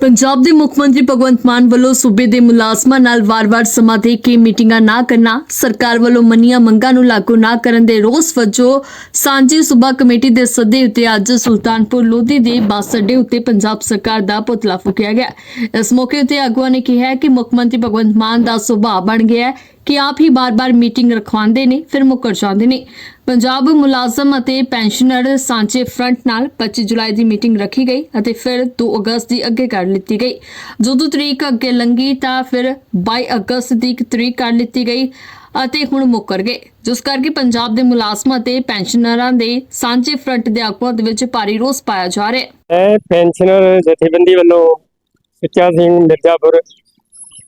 ਪੰਜਾਬ ਦੇ ਮੁੱਖ ਮੰਤਰੀ ਭਗਵੰਤ ਮਾਨ ਵੱਲੋਂ ਸੂਬੇ ਦੇ ਮੁਲਾਜ਼ਮਾਂ ਨਾਲ ਵਾਰ-ਵਾਰ ਸਮਾਂ ਦੇ ਕੇ ਮੀਟਿੰਗਾਂ ਨਾ ਕਰਨਾ, ਸਰਕਾਰ ਵੱਲੋਂ ਮੰਨੀਆਂ ਮੰਗਾਂ ਨੂੰ ਲਾਗੂ ਨਾ ਕਰਨ ਦੇ ਰੋਸ ਵਜੋਂ ਸਾਂਝੀ ਸੂਬਾ ਕਮੇਟੀ ਦੇ ਸੱਦੇ ਉੱਤੇ ਅੱਜ ਸੁਲਤਾਨਪੁਰ ਲੋਧੀ ਦੇ ਬੱਸ ਅੱਡੇ ਉੱਤੇ ਪੰਜਾਬ ਸਰਕਾਰ ਦਾ ਪੁਤਲਾ ਫੂਕਿਆ ਗਿਆ। ਇਸ ਮੌਕੇ ਉੱਤੇ ਆਗੂਆਂ ਨੇ ਕਿਹਾ ਕਿ ਮੁੱਖ ਮੰਤਰੀ ਭਗਵੰਤ ਮਾਨ ਦਾ ਸੁਭਾਅ ਬਣ ਗਿਆ ਹੈ। ਕਿ ਆਪ ਹੀ ਬਾਰ-ਬਾਰ ਮੀਟਿੰਗ ਰਖਵਾਉਂਦੇ ਨੇ, ਫਿਰ ਮੁੱਕਰ ਜਾਂਦੇ ਨੇ। ਪੰਜਾਬ ਮੁਲਾਜ਼ਮ ਅਤੇ ਪੈਨਸ਼ਨਰ ਸਾਂਝੇ ਫਰੰਟ ਨਾਲ 25 ਜੁਲਾਈ ਦੀ ਮੀਟਿੰਗ ਰੱਖੀ ਗਈ ਅਤੇ ਫਿਰ 2 ਅਗਸਤ ਦੀ ਅੱਗੇ ਕਰ ਲਿੱਤੀ ਗਈ। ਜਦੋਂ ਤਰੀਕ ਅੱਗੇ ਲੰਗੀ ਤਾਂ ਫਿਰ 22 ਅਗਸਤ ਦੀ ਤਰੀਕ ਕਰ ਲਿੱਤੀ ਗਈ ਅਤੇ ਹੁਣ ਮੁੱਕਰ ਗਏ। ਜਿਸ ਕਰਕੇ ਪੰਜਾਬ ਦੇ ਮੁਲਾਜ਼ਮਾਂ ਅਤੇ ਪੈਨਸ਼ਨਰਾਂ ਦੇ ਸਾਂਝੇ ਫਰੰਟ ਦੇ ਆਗੂਆਂ ਦੇ ਵਿੱਚ ਭਾਰੀ ਰੋਸ ਪਾਇਆ ਜਾ ਰਿਹਾ ਹੈ। ਪੈਨਸ਼ਨਰ ਜਥੇਬੰਦੀ ਵੱਲੋਂ ਸੁੱਚਾ ਸਿੰਘ ਮਿਰਜ਼ਾਪੁਰ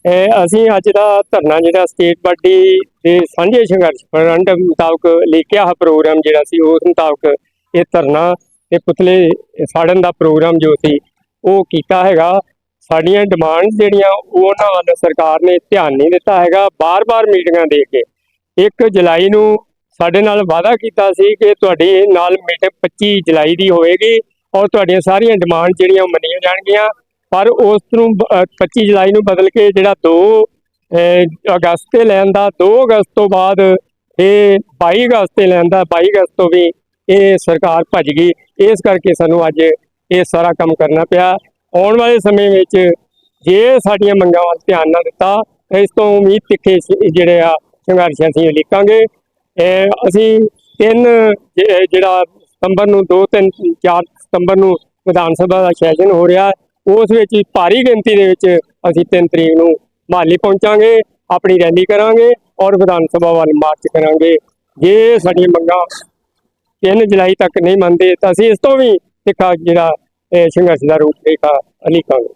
ਅਸੀਂ ਅੱਜ ਦਾ ਧਰਨਾ ਜਿਹੜਾ ਸਟੇਟ ਪਾਰਟੀ ਦੇ ਸਾਂਝੇ ਸੰਘਰਸ਼ ਫਰੰਟ ਮੁਤਾਬਕ ਲਿਖਿਆ ਹੈ ਪ੍ਰੋਗਰਾਮ ਜਿਹੜਾ ਸੀ, ਉਸ ਮੁਤਾਬਕ ਇਹ ਧਰਨਾ ਤੇ ਪੁਤਲੇ ਸਾੜਨ ਦਾ ਪ੍ਰੋਗਰਾਮ ਜੋ ਸੀ, ਉਹ ਕੀਤਾ ਹੈਗਾ। ਸਾਡੀਆਂ ਡਿਮਾਂਡ ਜਿਹੜੀਆਂ ਉਹਨਾਂ ਵੱਲ ਸਰਕਾਰ ਨੇ ਧਿਆਨ ਨਹੀਂ ਦਿੱਤਾ ਹੈਗਾ। ਬਾਰ-ਬਾਰ ਮੀਟਿੰਗਾਂ ਦੇ ਕੇ 1 ਜੁਲਾਈ ਨੂੰ ਸਾਡੇ ਨਾਲ ਵਾਅਦਾ ਕੀਤਾ ਸੀ ਕਿ ਤੁਹਾਡੇ ਨਾਲ ਮੀਟਿੰਗ 25 ਜੁਲਾਈ ਦੀ ਹੋਵੇਗੀ ਔਰ ਤੁਹਾਡੀਆਂ ਸਾਰੀਆਂ ਡਿਮਾਂਡ ਜਿਹੜੀਆਂ ਉਹ ਮੰਨੀਆਂ ਜਾਣਗੀਆਂ। ਪਰ ਉਸ ਨੂੰ ਬ- ਅਹ 25 ਜੁਲਾਈ ਨੂੰ ਬਦਲ ਕੇ ਜਿਹੜਾ 2 ਅਗਸਤ ਤੇ ਲੈਣ ਦਾ 2 ਅਗਸਤ ਤੋਂ ਬਾਅਦ ਇਹ 22 ਅਗਸਤ ਤੇ ਲੈਣ ਦਾ 22 ਅਗਸਤ ਤੋਂ ਵੀ ਇਹ ਸਰਕਾਰ ਭੱਜ ਗਈ। ਇਸ ਕਰਕੇ ਸਾਨੂੰ ਅੱਜ ਇਹ ਸਾਰਾ ਕੰਮ ਕਰਨਾ ਪਿਆ। ਆਉਣ ਵਾਲੇ ਸਮੇਂ ਵਿੱਚ ਜੇ ਸਾਡੀਆਂ ਮੰਗਾਂ ਵੱਲ ਧਿਆਨ ਨਾ ਦਿੱਤਾ, ਇਸ ਤੋਂ ਉਮੀਦ ਤਿੱਖੇ ਜਿਹੜੇ ਆ ਸੰਘਰਸ਼ ਅਸੀਂ ਲਿਖਾਂਗੇ ਅਸੀਂ ਤਿੰਨ ਜਿਹੜਾ ਸਤੰਬਰ ਨੂੰ 2 3 4 ਸਤੰਬਰ ਨੂੰ ਵਿਧਾਨ ਸਭਾ ਦਾ ਸੈਸ਼ਨ ਹੋ ਰਿਹਾ। ਉਸ ਵਿੱਚ ਵੀ ਭਾਰੀ ਗਿਣਤੀ ਦੇ ਵਿੱਚ ਅਸੀਂ 3 ਤਰੀਕ ਨੂੰ ਮਾਲੀ ਪਹੁੰਚਾਂਗੇ, ਆਪਣੀ ਰੈਲੀ ਕਰਾਂਗੇ ਔਰ ਵਿਧਾਨ ਸਭਾ ਵੱਲ ਮਾਰਚ ਕਰਾਂਗੇ। ਜੇ ਸਾਡੀਆਂ ਮੰਗਾਂ 3 ਜੁਲਾਈ ਤੱਕ ਨਹੀਂ ਮੰਨਦੇ, ਤਾਂ ਅਸੀਂ ਇਸ ਤੋਂ ਵੀ ਤਿੱਖਾ ਜਿਹੜਾ ਸੰਘਰਸ਼ ਦਾ ਰੂਪ ਰੇਖਾ ਅਲੀਕਾਂਗੇ।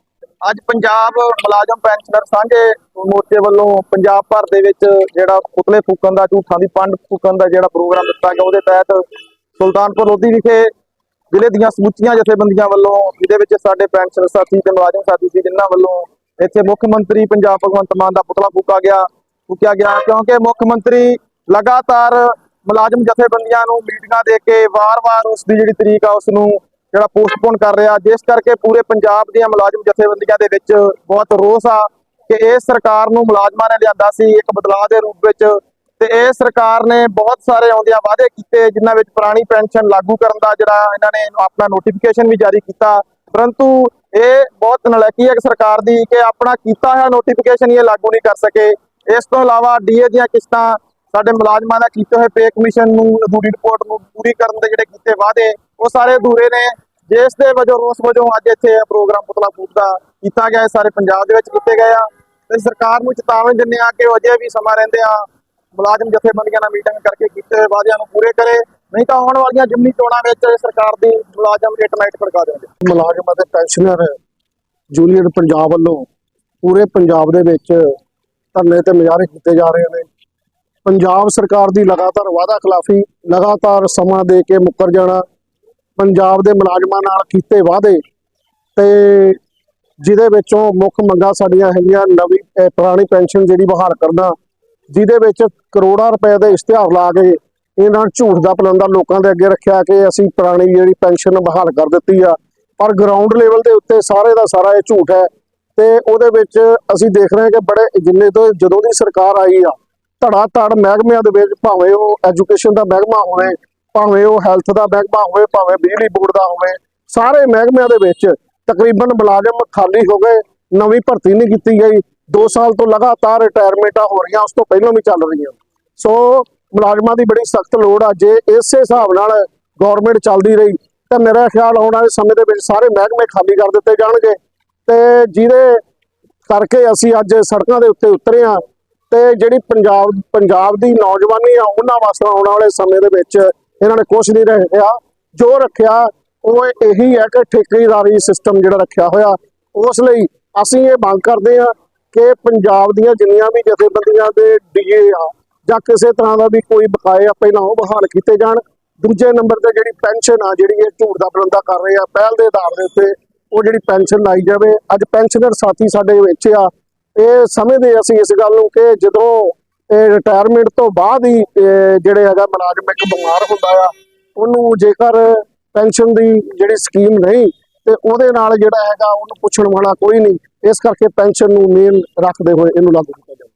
ਅੱਜ ਪੰਜਾਬ ਮੁਲਾਜ਼ਮ ਪੈਨਸ਼ਨਰ ਸਾਂਝੇ ਮੋਰਚੇ ਵੱਲੋਂ ਪੰਜਾਬ ਭਰ ਦੇ ਵਿੱਚ ਜਿਹੜਾ ਪੁਤਲੇ ਫੂਕਣ ਦਾ, ਝੂਠਾਂ ਦੀ ਪੰਡ ਫੂਕਣ ਦਾ ਜਿਹੜਾ ਪ੍ਰੋਗਰਾਮ ਦਿੱਤਾ ਗਿਆ, ਉਹਦੇ ਤਹਿਤ ਸੁਲਤਾਨਪੁਰ ਲੋਧੀ ਵਿਖੇ ਜ਼ਿਲ੍ਹੇ ਦੀਆਂ ਸਮੁੱਚੀਆਂ ਜਥੇਬੰਦੀਆਂ ਵੱਲੋਂ, ਜਿਹਦੇ ਵਿੱਚ ਸਾਡੇ ਪੈਨਸ਼ਨ ਸਾਥੀ ਤੇ ਮੁਲਾਜ਼ਮ ਸਾਥੀ ਸੀ, ਜਿਨ੍ਹਾਂ ਵੱਲੋਂ ਇੱਥੇ ਮੁੱਖ ਮੰਤਰੀ ਪੰਜਾਬ ਭਗਵੰਤ ਮਾਨ ਦਾ ਪੁਤਲਾ ਫੂਕਾ ਗਿਆ, ਫੂਕਿਆ ਗਿਆ, ਕਿਉਂਕਿ ਮੁੱਖ ਮੰਤਰੀ ਲਗਾਤਾਰ ਮੁਲਾਜ਼ਮ ਜਥੇਬੰਦੀਆਂ ਨੂੰ ਮੀਟਿੰਗਾਂ ਦੇ ਕੇ ਵਾਰ-ਵਾਰ ਉਸ ਦੀ ਜਿਹੜੀ ਤਰੀਕ ਆ ਉਸ ਨੂੰ ਜਿਹੜਾ ਪੋਸਟਪੋਨ ਕਰ ਰਿਹਾ। ਜਿਸ ਕਰਕੇ ਪੂਰੇ ਪੰਜਾਬ ਦੀਆਂ ਮੁਲਾਜ਼ਮ ਜਥੇਬੰਦੀਆਂ ਦੇ ਵਿੱਚ ਬਹੁਤ ਰੋਸ ਆ ਕਿ ਇਹ ਸਰਕਾਰ ਨੂੰ ਮੁਲਾਜ਼ਮਾਂ ਨੇ ਲਿਆਂਦਾ ਸੀ, ਇੱਕ ਬਦਲਾਅ ਦੇ ਰੂਪ ਵਿੱਚ ਤੇ ਇਹ ਸਰਕਾਰ ਨੇ ਬਹੁਤ ਸਾਰੇ ਆਉਂਦਿਆਂ ਵਾਅਦੇ ਕੀਤੇ, ਜਿਨ੍ਹਾਂ ਵਿੱਚ ਪੁਰਾਣੀ ਪੈਨਸ਼ਨ ਲਾਗੂ ਕਰਨ ਦਾ ਜਿਹੜਾ ਇਹਨਾਂ ਨੇ ਆਪਣਾ ਨੋਟੀਫਿਕੇਸ਼ਨ ਵੀ ਜਾਰੀ ਕੀਤਾ। ਪਰੰਤੂ ਇਹ ਬਹੁਤ ਨਲਾਇਕੀ ਹੈ ਸਰਕਾਰ ਦੀ ਕਿ ਆਪਣਾ ਕੀਤਾ ਹੋਇਆ ਨੋਟੀਫਿਕੇਸ਼ਨ ਇਹ ਲਾਗੂ ਨਹੀਂ ਕਰ ਸਕੇ। ਇਸ ਤੋਂ ਇਲਾਵਾ ਡੀਏ ਦੀਆਂ ਕਿਸ਼ਤਾਂ ਸਾਡੇ ਮੁਲਾਜ਼ਮਾਂ ਦਾ ਕੀਤੇ ਹੋਏ ਪੇ ਕਮਿਸ਼ਨ ਨੂੰ, ਅਧੂਰੀ ਰਿਪੋਰਟ ਨੂੰ ਪੂਰੀ ਕਰਨ ਦੇ ਜਿਹੜੇ ਕੀਤੇ ਵਾਅਦੇ, ਉਹ ਸਾਰੇ ਅਧੂਰੇ ਨੇ। ਜਿਸ ਦੇ ਵਜੋਂ ਰੋਸ ਵਜੋਂ ਅੱਜ ਇੱਥੇ ਪ੍ਰੋਗਰਾਮ ਪੁਤਲਾ ਫੂਕ ਦਾ ਕੀਤਾ ਗਿਆ, ਇਹ ਸਾਰੇ ਪੰਜਾਬ ਦੇ ਵਿੱਚ ਕੀਤੇ ਗਏ ਆ। ਤੇ ਸਰਕਾਰ ਨੂੰ ਚੇਤਾਵਨੀ ਦਿੰਦੇ ਆ ਕਿ ਉਹ ਅਜੇ ਵੀ ਸਮਾਂ ਰਹਿੰਦੇ ਆ। ਮੁਲਾਜ਼ਮ ਜਥੇਬੰਦੀਆਂ ਨਾਲ ਮੀਟਿੰਗ ਕਰਕੇ ਕੀਤੇ ਵਾਅਦਿਆਂ ਨੂੰ ਪੂਰੇ ਕਰੇ, ਨਹੀਂ ਤਾਂ ਆਉਣ ਵਾਲੀਆਂ ਜਿਮਨੀ ਚੋਣਾਂ ਵਿੱਚ ਸਰਕਾਰ ਦੀ ਮੁਲਾਜ਼ਮ ਏਟ ਨਾਈਟ ਖੜਕਾ ਦੇਣਗੇ। ਮੁਲਾਜ਼ਮ ਅਤੇ ਪੈਨਸ਼ਨਰ ਜੂਨੀਅਰ ਪੰਜਾਬ ਵੱਲੋਂ ਪੂਰੇ ਪੰਜਾਬ ਦੇ ਵਿੱਚ ਧਰਨੇ ਤੇ ਮੁਜ਼ਾਹਰੇ ਕੀਤੇ ਜਾ ਰਹੇ ਨੇ। ਪੰਜਾਬ ਸਰਕਾਰ ਦੀ ਲਗਾਤਾਰ ਵਾਅਦਾ ਖਿਲਾਫੀ, ਲਗਾਤਾਰ ਸਮਾਂ ਦੇ ਕੇ ਮੁੱਕਰ ਜਾਣਾ, ਪੰਜਾਬ ਦੇ ਮੁਲਾਜ਼ਮਾਂ ਨਾਲ ਕੀਤੇ ਵਾਅਦੇ ਤੇ ਜਿਹਦੇ ਵਿੱਚੋਂ ਮੁੱਖ ਮੰਗਾਂ ਸਾਡੀਆਂ ਹੈਗੀਆਂ, ਨਵੀਂ ਪੁਰਾਣੀ ਪੈਨਸ਼ਨ ਜਿਹੜੀ ਬਹਾਲ ਕਰਨਾ ਜਿਹਦੇ ਵਿੱਚ ਕਰੋੜਾਂ ਰੁਪਏ ਦੇ ਇਸ਼ਤਿਹਾਰ ਲਾ ਕੇ ਇਹਨਾਂ ਝੂਠ ਦਾ ਪਲੰਦਾ ਲੋਕਾਂ ਦੇ ਅੱਗੇ ਰੱਖਿਆ ਕਿ ਅਸੀਂ ਪੁਰਾਣੀ ਜਿਹੜੀ ਪੈਨਸ਼ਨ ਬਹਾਲ ਕਰ ਦਿੱਤੀ ਆ। ਪਰ ਗਰਾਊਂਡ ਲੈਵਲ ਦੇ ਉੱਤੇ ਸਾਰੇ ਦਾ ਸਾਰਾ ਇਹ ਝੂਠ ਹੈ ਤੇ ਉਹਦੇ ਵਿੱਚ ਅਸੀਂ ਦੇਖ ਰਹੇ ਹਾਂ ਕਿ ਬੜੇ ਜਿੰਨੇ ਤੋਂ ਜਦੋਂ ਦੀ ਸਰਕਾਰ ਆਈ ਆ ਧੜਾ ਧੜ ਮਹਿਕਮਿਆਂ ਦੇ ਵਿੱਚ ਭਾਵੇਂ ਉਹ ਐਜੂਕੇਸ਼ਨ ਦਾ ਮਹਿਕਮਾ ਹੋਵੇ, ਭਾਵੇਂ ਉਹ ਹੈਲਥ ਦਾ ਮਹਿਕਮਾ ਹੋਵੇ, ਭਾਵੇਂ ਬਿਜਲੀ ਬੋਰਡ ਦਾ ਹੋਵੇ, ਸਾਰੇ ਮਹਿਕਮਿਆਂ ਦੇ ਵਿੱਚ ਤਕਰੀਬਨ ਮੁਲਾਜ਼ਮ ਖਾਲੀ ਹੋ ਗਏ, ਨਵੀਂ ਭਰਤੀ ਨਹੀਂ ਕੀਤੀ ਗਈ। 2 ਸਾਲ ਤੋਂ ਲਗਾਤਾਰ ਰਿਟਾਇਰਮੈਂਟਾਂ ਹੋ ਰਹੀਆਂ, ਉਸ ਤੋਂ ਪਹਿਲਾਂ ਵੀ ਚੱਲ ਰਹੀਆਂ। ਸੋ ਮੁਲਾਜ਼ਮਾਂ ਦੀ ਬੜੀ ਸਖਤ ਲੋੜ ਆ। ਜੇ ਇਸੇ ਹਿਸਾਬ ਨਾਲ ਗਵਰਨਮੈਂਟ ਚੱਲਦੀ ਰਹੀ, ਤਾਂ ਮੇਰਾ ਖਿਆਲ ਆਉਣ ਵਾਲੇ ਸਮੇਂ ਦੇ ਵਿੱਚ ਸਾਰੇ ਮਹਿਕਮੇ ਖਾਲੀ ਕਰ ਦਿੱਤੇ ਜਾਣਗੇ। ਤੇ ਜਿਹਦੇ ਕਰਕੇ ਅਸੀਂ ਅੱਜ ਸੜਕਾਂ ਦੇ ਉੱਤੇ ਉਤਰੇ ਆ ਤੇ ਜਿਹੜੀ ਪੰਜਾਬ ਪੰਜਾਬ ਦੀ ਨੌਜਵਾਨੀ ਆ, ਉਹਨਾਂ ਵਾਸਤੇ ਆਉਣ ਵਾਲੇ ਸਮੇਂ ਦੇ ਵਿੱਚ ਇਹਨਾਂ ਨੇ ਕੁਝ ਨਹੀਂ ਰੱਖਿਆ। ਜੋ ਰੱਖਿਆ, ਉਹ ਇਹੀ ਹੈ ਕਿ ਠੇਕੇਦਾਰੀ ਸਿਸਟਮ ਜਿਹੜਾ ਰੱਖਿਆ ਹੋਇਆ, ਉਸ ਲਈ ਅਸੀਂ ਇਹ ਮੰਗ ਕਰਦੇ ਆ ਕਿ ਪੰਜਾਬ ਦੀਆਂ ਜਿੰਨੀਆਂ ਵੀ ਜਥੇਬੰਦੀਆਂ ਦੇ ਡੀਏ ਆ ਜਾਂ ਕਿਸੇ ਤਰ੍ਹਾਂ ਦਾ ਵੀ ਕੋਈ ਬਕਾਏ ਆ ਪਹਿਲਾਂ ਉਹ ਬਹਾਲ ਕੀਤੇ ਜਾਣ, ਦੂਜੇ ਨੰਬਰ ਤੇ ਜਿਹੜੀ ਪੈਨਸ਼ਨ ਆ, ਜਿਹੜੀ ਇਹ ਝੂਠ ਦਾ ਬਲੰਦਾ ਕਰ ਰਹੇ ਆ, ਪਹਿਲ ਦੇ ਆਧਾਰ ਦੇ ਉੱਤੇ ਉਹ ਜਿਹੜੀ ਪੈਨਸ਼ਨ ਲਾਈ ਜਾਵੇ। ਅੱਜ ਪੈਨਸ਼ਨਰ ਸਾਥੀ ਸਾਡੇ ਵਿੱਚ ਆ। ਇਹ ਸਮਝਦੇ ਅਸੀਂ ਇਸ ਗੱਲ ਨੂੰ ਕਿ ਜਦੋਂ ਰਿਟਾਇਰਮੈਂਟ ਤੋਂ ਬਾਅਦ ਹੀ ਜਿਹੜੇ ਹੈਗਾ ਮੁਲਾਜ਼ਮ ਇੱਕ ਬਿਮਾਰ ਹੁੰਦਾ ਆ, ਉਹਨੂੰ ਜੇਕਰ ਪੈਨਸ਼ਨ ਦੀ ਜਿਹੜੀ ਸਕੀਮ ਨਹੀਂ ਤੇ ਉਹਦੇ ਨਾਲ ਜਿਹੜਾ ਹੈਗਾ ਉਹਨੂੰ ਪੁੱਛਣ ਵਾਲਾ ਕੋਈ ਨਹੀਂ। ਇਸ ਕਰਕੇ ਪੈਨਸ਼ਨ ਨੂੰ ਮੇਨ ਰੱਖਦੇ ਹੋਏ ਇਹਨੂੰ ਲਾਗੂ ਕੀਤਾ ਜਾਵੇ